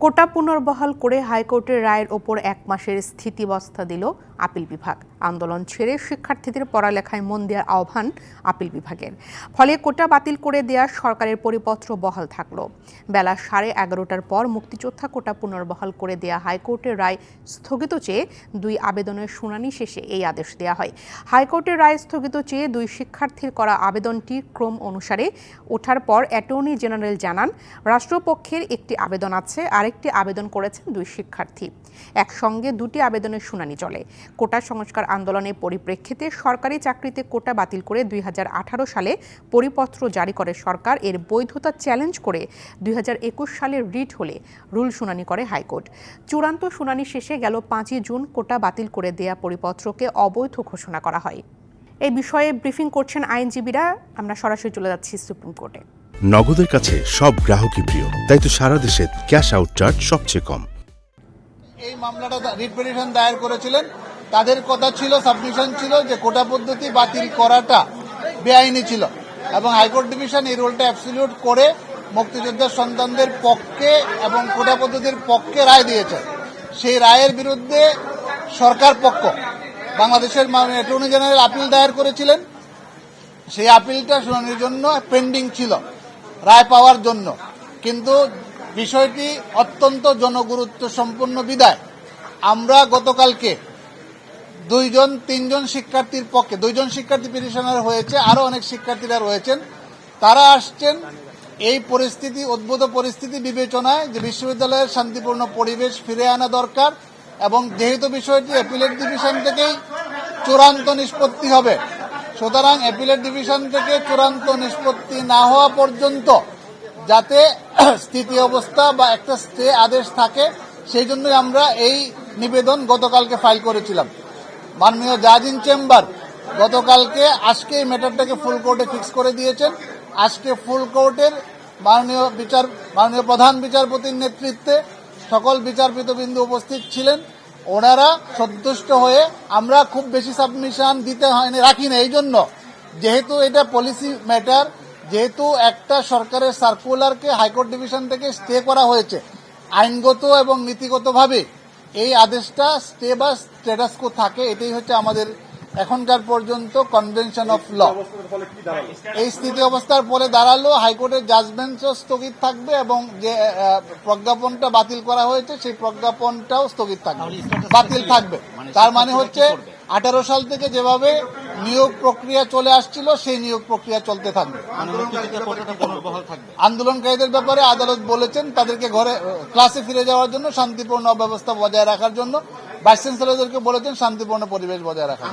কোটা পুনর্বহাল করে হাইকোর্টের রায়ের ওপর এক মাসের স্থিতিবস্থা দিল আপিল বিভাগ। আন্দোলন ছেড়ে শিক্ষার্থীদের পড়ালেখায় মন দেওয়ার আহ্বান আপিল বিভাগের। ফলে কোটা বাতিল করে দেওয়া সরকারের পরিপত্র বহাল থাকল। বেলা সাড়ে এগারোটার পর মুক্তিযোদ্ধা কোটা পুনর্বহাল করে দেয়া হাইকোর্টের রায় স্থগিত চেয়ে দুই আবেদনের শুনানি শেষে এই আদেশ দেওয়া হয়। হাইকোর্টের রায় স্থগিত চেয়ে দুই শিক্ষার্থীর করা আবেদনটি ক্রম অনুসারে ওঠার পর অ্যাটর্নি জেনারেল জানান, রাষ্ট্রপক্ষের একটি আবেদন আছে, আরেকটি আবেদন করেছেন দুই শিক্ষার্থী। একসঙ্গে দুটি আবেদনের শুনানি চলে। কোটা সংস্কার আন্দোলনের পরিপ্রেক্ষিতে সরকারি চাকরিতে কোটা বাতিল করে দুই সালে পরিপত্র জারি করে সরকার। এর বৈধতা চ্যালেঞ্জ করে দুই সালের রিট হলে রুল শুনানি করে হাইকোর্ট। চূড়ান্ত শুনানি শেষে গেল পাঁচই জুন কোটা বাতিল করে দেয়া পরিপত্রকে অবৈধ ঘোষণা করা হয়। এই বিষয়ে ব্রিফিং করছেন আইনজীবীরা। আমরা সরাসরি চলে যাচ্ছি সুপ্রিম কোর্টে। নগদের কাছে সব গ্রাহকই প্রিয় তাই তো সারা দেশে ক্যাশ আউট চার্জ সবচেয়ে কম। এই মামলাটা রিট পিটিশন দায়ের করেছিলেন। তাদের কথা ছিল সাবমিশন ছিল যে কোটা পদ্ধতি বাতিল করাটা বেআইনি ছিল। এবং হাইকোর্ট ডিভিশন এই রোলটা অ্যাবসলিউট করে মুক্তিযোদ্ধার সন্তানদের পক্ষে এবং কোটা পদ্ধতির পক্ষে রায় দিয়েছে। সেই রায়ের বিরুদ্ধে সরকার পক্ষ, বাংলাদেশের অ্যাটর্নি জেনারেল আপিল দায়ের করেছিলেন। সেই আপিলটা শুনানির জন্য পেন্ডিং ছিল, রায় পাওয়ার জন্য। কিন্তু বিষয়টি অত্যন্ত জনগুরুত্ব সম্পন্ন বিদায়। আমরা গতকালকে দুইজন, তিনজন শিক্ষার্থীর পক্ষে, দুইজন শিক্ষার্থী পিটিশনার হয়েছে, আরও অনেক শিক্ষার্থীরা রয়েছেন। তারা আসছেন এই পরিস্থিতি, উদ্ভূত পরিস্থিতি বিবেচনায় যে বিশ্ববিদ্যালয়ের শান্তিপূর্ণ পরিবেশ ফিরে আনা দরকার এবং যেহেতু বিষয়টি অ্যাপিলেট ডিভিশন থেকেই চূড়ান্ত নিষ্পত্তি হবে, সুতরাং অ্যাপিলেট ডিভিশন থেকে চূড়ান্ত নিষ্পত্তি না হওয়া পর্যন্ত যাতে স্থিতি অবস্থা বা একটা স্টে আদেশ থাকে, সেই জন্যই আমরা এই নিবেদন গতকালকে ফাইল করেছিলাম। মাননীয় জাজ ইন চেম্বার গতকালকে আজকে এই ম্যাটারটাকে ফুল কোর্টে ফিক্স করে দিয়েছেন। আজকে ফুল কোর্টের মাননীয় বিচার, মাননীয় প্রধান বিচারপতির নেতৃত্বে সকল বিচারপতিবৃন্দ উপস্থিত ছিলেন। ওনারা সন্তুষ্ট হয়ে আমরা খুব বেশি সাবমিশন দিতে হয়নি রাখি না এই জন্য যেহেতু এটা পলিসি ম্যাটার যেহেতু একটা সরকারের সার্কুলারকে হাইকোর্ট ডিভিশন থেকে স্টে করা হয়েছে, আইনগত এবং নীতিগতভাবে এই আদেশটা স্টে বা স্টেটাসকো থাকে এটাই হচ্ছে আমাদের এখনকার পর্যন্ত কনভেনশন অফ ল এই স্থিতি অবস্থার পরে দাঁড়াল হাইকোর্টের জাজমেন্টও স্থগিত থাকবে এবং যে প্রজ্ঞাপনটা বাতিল করা হয়েছে সেই প্রজ্ঞাপনটাও স্থগিত থাকবে। বাতিল থাকবে। তার মানে হচ্ছে আঠারো সাল থেকে যেভাবে নিয়োগ প্রক্রিয়া চলে আসছিল সেই নিয়োগ প্রক্রিয়া চলতে থাকবে। আন্দোলনকারীদের ব্যাপারে আদালত বলেছেন তাদেরকে ঘরে ক্লাসে ফিরে যাওয়ার জন্য শান্তিপূর্ণ অব্যবস্থা বজায় রাখার জন্য। ভাইস চ্যান্সেলরদেরকে বলেছেন শান্তিপূর্ণ পরিবেশ বজায় রাখার